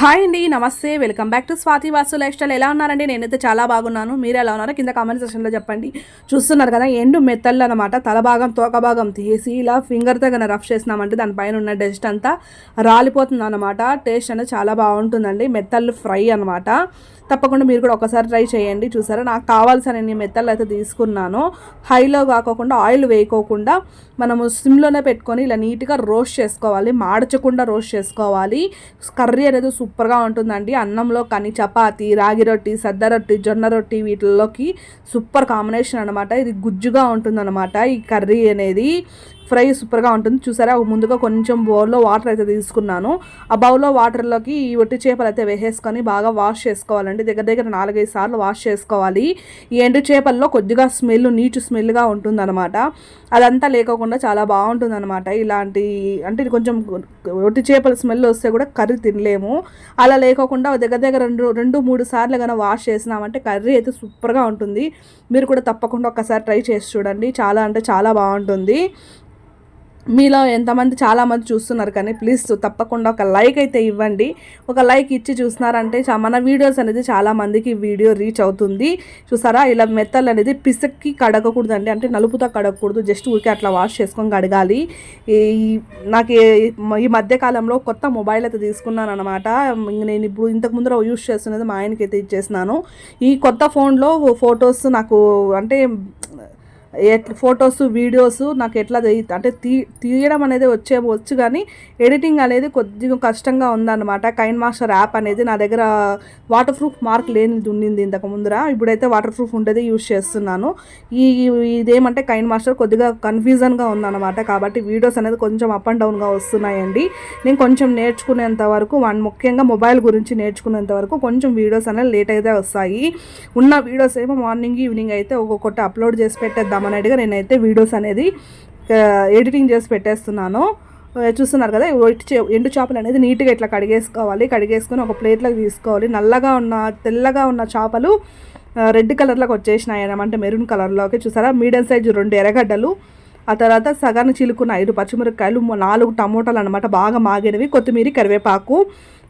Hi అండి నమస్తే. Welcome back to Swathi Vasu lifestyle. ఎలా ఉన్నారండి? నేనైతే చాలా బాగున్నాను. మీరు ఎలా ఉన్నారో కింద కామెంట్ సెక్షన్లో చెప్పండి. చూస్తున్నారు కదా ఎండు మెత్తళ్ళు అనమాట తల భాగం తోక భాగం తీసి ఇలా ఫింగర్తో కన్నా రఫ్ చేసినామంటే దానిపైన ఉన్న డస్ట్ అంతా రాలిపోతుంది అనమాట టేస్ట్ అనేది చాలా బాగుంటుందండి. మెత్తళ్ళు ఫ్రై అనమాట తప్పకుండా మీరు కూడా ఒకసారి ట్రై చేయండి. చూసారా? నాకు కావాల్సిన నేను మెత్తలు అయితే తీసుకున్నాను హైలో కాకోకుండా ఆయిల్ వేయకోకుండా మనము సిమ్లోనే పెట్టుకొని ఇలా నీట్గా రోస్ట్ చేసుకోవాలి. మాడచకుండా రోస్ట్ చేసుకోవాలి. కర్రీ అనేది సూపర్గా ఉంటుందండి. అన్నంలో కానీ చపాతి రాగి రొట్టి సద్ద రొట్టి జొన్న రొట్టి వీటిల్లోకి సూపర్ కాంబినేషన్ అనమాట ఇది గుజ్జుగా ఉంటుందన్నమాట ఈ కర్రీ అనేది. ఫ్రై సూపర్గా ఉంటుంది. చూసారా? ముందుగా కొంచెం బౌల్లో వాటర్ అయితే తీసుకున్నాను. ఆ బౌల్లో వాటర్లోకి ఈ ఒట్టి చేపలు అయితే వేసేసుకొని బాగా వాష్ చేసుకోవాలండి. దగ్గర దగ్గర నాలుగైదు సార్లు వాష్ చేసుకోవాలి. ఈ ఎండు చేపల్లో కొద్దిగా స్మెల్ నీచు స్మెల్గా ఉంటుందన్నమాట. అదంతా లేకోకుండా చాలా బాగుంటుందన్నమాట. ఇలాంటి అంటే కొంచెం ఒట్టి చేపల స్మెల్ వస్తే కూడా కర్రీ తినలేము. అలా లేకోకుండా దగ్గర దగ్గర రెండు రెండు మూడు సార్లు కనుక వాష్ చేసినామంటే కర్రీ అయితే సూపర్గా ఉంటుంది. మీరు కూడా తప్పకుండా ఒకసారి ట్రై చేసి చూడండి. చాలా అంటే చాలా బాగుంటుంది. మీలో ఎంతమంది చాలామంది చూస్తున్నారు కానీ ప్లీజ్ తప్పకుండా ఒక లైక్ అయితే ఇవ్వండి. ఒక లైక్ ఇచ్చి చూస్తున్నారంటే మన వీడియోస్ అనేది చాలామందికి వీడియో రీచ్ అవుతుంది. చూసారా? ఇలా మెత్తలు అనేది పిసక్కి కడగకూడదండి. అంటే నలుపుతో కడగకూడదు. జస్ట్ ఊరికే అట్లా వాష్ చేసుకొని కడగాలి. ఈ నాకు ఈ మధ్యకాలంలో కొత్త మొబైల్ అయితే తీసుకున్నాను అనమాట నేను ఇప్పుడు ఇంతకు ముందర యూస్ చేస్తున్నది మా ఆయనకి అయితే ఇచ్చేసినాను. ఈ కొత్త ఫోన్లో ఫొటోస్ నాకు అంటే ఎట్లా ఫొటోస్ వీడియోస్ నాకు ఎట్లా అంటే తీ తీయడం అనేది వచ్చే వచ్చు కానీ ఎడిటింగ్ అనేది కొద్దిగా కష్టంగా ఉందన్నమాట. కైన్ మాస్టర్ యాప్ అనేది నా దగ్గర వాటర్ ప్రూఫ్ మార్క్ లేనిది ఉండింది ఇంతకు ముందర. ఇప్పుడైతే వాటర్ ప్రూఫ్ ఉండేది యూజ్ చేస్తున్నాను. ఈ ఇదేమంటే కైన్ మాస్టర్ కొద్దిగా కన్ఫ్యూజన్గా ఉందన్నమాట. కాబట్టి వీడియోస్ అనేది కొంచెం అప్ అండ్ డౌన్గా వస్తున్నాయండి. నేను కొంచెం నేర్చుకునేంత వరకు వన్ ముఖ్యంగా మొబైల్ గురించి నేర్చుకునేంత వరకు కొంచెం వీడియోస్ అనేది లేట్ అయితే వస్తాయి. ఉన్న వీడియోస్ ఏమో మార్నింగ్ ఈవినింగ్ అయితే ఒక్కొక్కటి అప్లోడ్ చేసి పెట్టేద్దాం అన్నట్టుగా నేనైతే వీడియోస్ అనేది ఎడిటింగ్ చేసి పెట్టేస్తున్నాను. చూస్తున్నారు కదా ఎండు చేపలు అనేది నీట్గా ఇట్లా కడిగేసుకోవాలి. కడిగేసుకొని ఒక ప్లేట్లోకి తీసుకోవాలి. నల్లగా ఉన్న తెల్లగా ఉన్న చేపలు రెడ్ కలర్లోకి వచ్చేసినాయి అనమాట మెరూన్ కలర్లోకి చూసారా? మీడియం సైజు రెండు ఎర్రగడ్డలు. ఆ తర్వాత సగాన్ని చిలుకున్న ఐదు పచ్చిమిరపకాయలు నాలుగు టమోటాలు అనమాట బాగా మాగినవి. కొత్తిమీర కరివేపాకు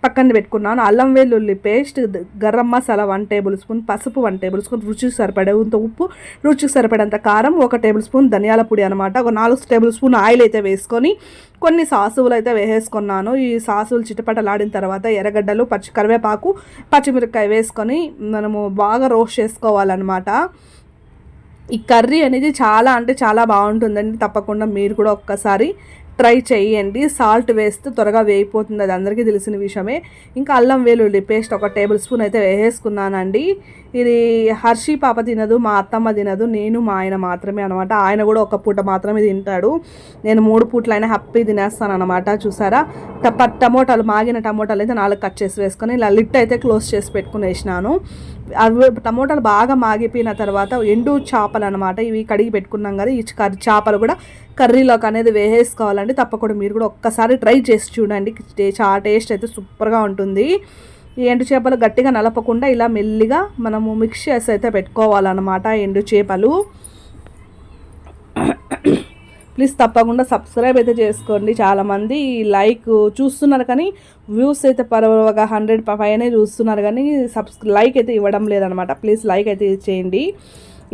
పక్కన పెట్టుకున్నాను. అల్లం వెల్లుల్లి paste garam masala one tablespoon పసుపు వన్ టేబుల్ స్పూన్ రుచికి సరిపడేంత ఉప్పు రుచికి సరిపడేంత కారం ఒక టేబుల్ స్పూన్ ధనియాల పొడి అనమాట ఒక నాలుగు టేబుల్ స్పూన్ ఆయిల్ అయితే వేసుకొని కొన్ని సాసువులు అయితే వేసేసుకున్నాను. ఈ సాసులు చిటపటలాడిన తర్వాత ఎర్రగడ్డలు పచ్చి కరివేపాకు పచ్చిమిరపకాయ వేసుకొని మనము బాగా రోస్ట్ చేసుకోవాలన్నమాట. ఈ కర్రీ అనేది చాలా అంటే చాలా బాగుంటుందండి. తప్పకుండా మీరు కూడా ఒక్కసారి ట్రై చేయండి. సాల్ట్ వేస్తే త్వరగా వేయిపోతుంది అది అందరికీ తెలిసిన విషయమే. ఇంకా అల్లం వెల్లుల్లి పేస్ట్ ఒక టేబుల్ స్పూన్ అయితే వేసేసుకున్నానండి. ఇది హర్షి పాప తినదు మా అత్తమ్మ తినదు నేను మా ఆయన మాత్రమే అనమాట ఆయన కూడా ఒక పూట మాత్రమే తింటాడు. నేను మూడు పూట్లైనా హ్యాపీ తినేస్తాను అనమాట చూసారా టప టమోటాలు మాగిన టమోటాలు అయితే నాలుగు కట్ చేసి వేసుకొని ఇలా లిట్ అయితే క్లోజ్ చేసి పెట్టుకుని వేసినాను అవి టమోటాలు బాగా మాగిపోయిన తర్వాత ఎండు చేపలు అనమాట ఇవి కడిగి పెట్టుకున్నాం కదా ఈ చేపలు కూడా కర్రీలోకి అనేది వేసేసుకోవాలండి. తప్పకుండా మీరు కూడా ఒక్కసారి ట్రై చేసి చూడండి. చాలా టేస్ట్ అయితే సూపర్గా ఉంటుంది. ఈ ఎండు చేపలు గట్టిగా నలపకుండా ఇలా మెల్లిగా మనము మిక్స్ చేసి అయితే పెట్టుకోవాలన్నమాట ఎండు చేపలు. ప్లీజ్ తప్పకుండా సబ్స్క్రైబ్ అయితే చేసుకోండి చాలామంది. లైక్ చూస్తున్నారు కానీ వ్యూస్ అయితే పర్వగా హండ్రెడ్ పైనే చూస్తున్నారు కానీ సబ్స్ లైక్ అయితే ఇవ్వడం లేదనమాట ప్లీజ్ లైక్ అయితే చేయండి.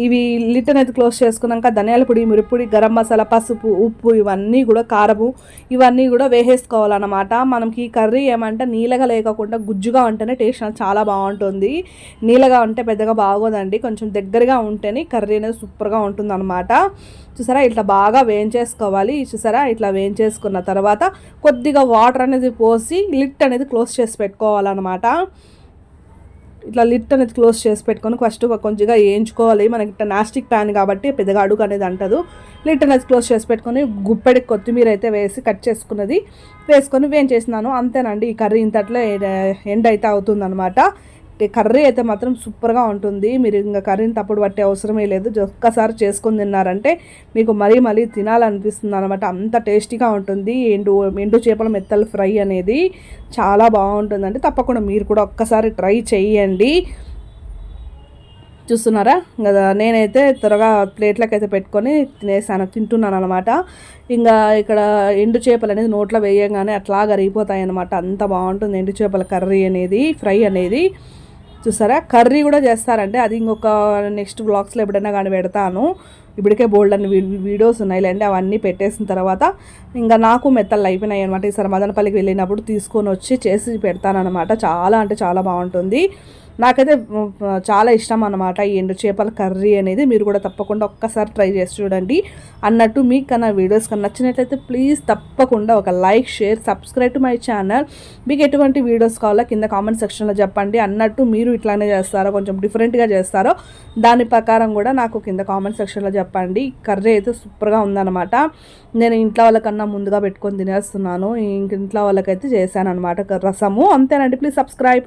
ఇవి లిటర్ అయితే క్లోజ్ చేసుకున్నాక ధనియాల పొడి మిరప్పొడి గరం మసాలా పసుపు ఉప్పు ఇవన్నీ కూడా కారము ఇవన్నీ కూడా వేసేసుకోవాలన్నమాట. మనకి ఈ కర్రీ ఏమంటే నీళ్ళగా లేకుండా గుజ్జుగా ఉంటేనే టేస్ట్ చాలా బాగుంటుంది. నీళ్ళగా ఉంటే పెద్దగా బాగోదండి. కొంచెం దగ్గరగా ఉంటేనే కర్రీ అనేది సూపర్గా ఉంటుంది అనమాట చూసారా? ఇట్లా బాగా వేయించేసుకోవాలి. చూసారా? ఇట్లా వేయించేసుకున్న తర్వాత కొద్దిగా వాటర్ అనేది పోసి లిట్ అనేది క్లోజ్ చేసి పెట్టుకోవాలన్నమాట. ఇట్లా లిట్ అనేది క్లోజ్ చేసి పెట్టుకొని ఫస్ట్ కొంచెంగా వేయించుకోవాలి మనకి ఇట్లా నాస్టిక్ ప్యాన్ కాబట్టి పెద్దగా అడుగు అనేది అంటదు. లిట్ అనేది క్లోజ్ చేసి పెట్టుకొని గుప్పెడి కొత్తిమీర అయితే వేసి కట్ చేసుకున్నది. వేసుకొని వేయించేసినాను. అంతేనండి ఈ కర్రీ ఇంతట్లో ఎండ్ అయితే అవుతుందనమాట కర్రీ అయితే మాత్రం సూపర్గా ఉంటుంది. మీరు ఇంకా కర్రీని తప్పుడు పట్టే అవసరమే లేదు. ఒక్కసారి చేసుకొని తిన్నారంటే మీకు మరీ మరీ తినాలనిపిస్తుంది అనమాట అంత టేస్టీగా ఉంటుంది. ఎండు ఎండు చేపల మెత్తలు ఫ్రై అనేది చాలా బాగుంటుందండి. తప్పకుండా మీరు కూడా ఒక్కసారి ట్రై చేయండి చూస్తున్నారా? కదా నేనైతే త్వరగా ప్లేట్లకు అయితే పెట్టుకొని తినేసాను. తింటున్నాను అనమాట ఇంకా ఇక్కడ ఎండు చేపలు అనేది నోట్లో వేయగానే అట్లా కరిగిపోతాయి అనమాట అంత బాగుంటుంది ఎండు చేపల కర్రీ అనేది ఫ్రై అనేది. చూసారా? కర్రీ కూడా చేస్తారంటే అది ఇంకొక నెక్స్ట్ బ్లాగ్స్లో ఎప్పుడైనా కానీ పెడతాను. ఇప్పటికే బోల్డ్ అని వీడియోస్ ఉన్నాయి లేండి అవన్నీ పెట్టేసిన తర్వాత ఇంకా నాకు మెత్తలు అయిపోయినాయి అనమాట ఈసారి మదనపల్లికి వెళ్ళినప్పుడు తీసుకొని వచ్చి చేసి పెడతానమాట చాలా అంటే చాలా బాగుంటుంది. నాకైతే చాలా ఇష్టం అనమాట ఈ ఎండు చేపల కర్రీ అనేది. మీరు కూడా తప్పకుండా ఒక్కసారి ట్రై చేసి చూడండి. అన్నట్టు మీకు కన్నా వీడియోస్ కన్నా నచ్చినట్లయితే ప్లీజ్ తప్పకుండా ఒక like share subscribe to my channel మీకు ఎటువంటి వీడియోస్ కావాలో కింద కామెంట్ సెక్షన్లో చెప్పండి. అన్నట్టు మీరు ఇట్లానే చేస్తారో కొంచెం డిఫరెంట్గా చేస్తారో దాని ప్రకారం కూడా నాకు కింద కామెంట్ సెక్షన్లో చెప్పండి కర్రీ అయితే సూపర్గా ఉందన్నమాట. నేను ఇంట్లో వాళ్ళకన్నా ముందుగా పెట్టుకొని తినేస్తున్నాను. ఇంక ఇంట్లో వాళ్ళకైతే చేశాను అనమాట రసము. అంతేనండి. Please subscribe.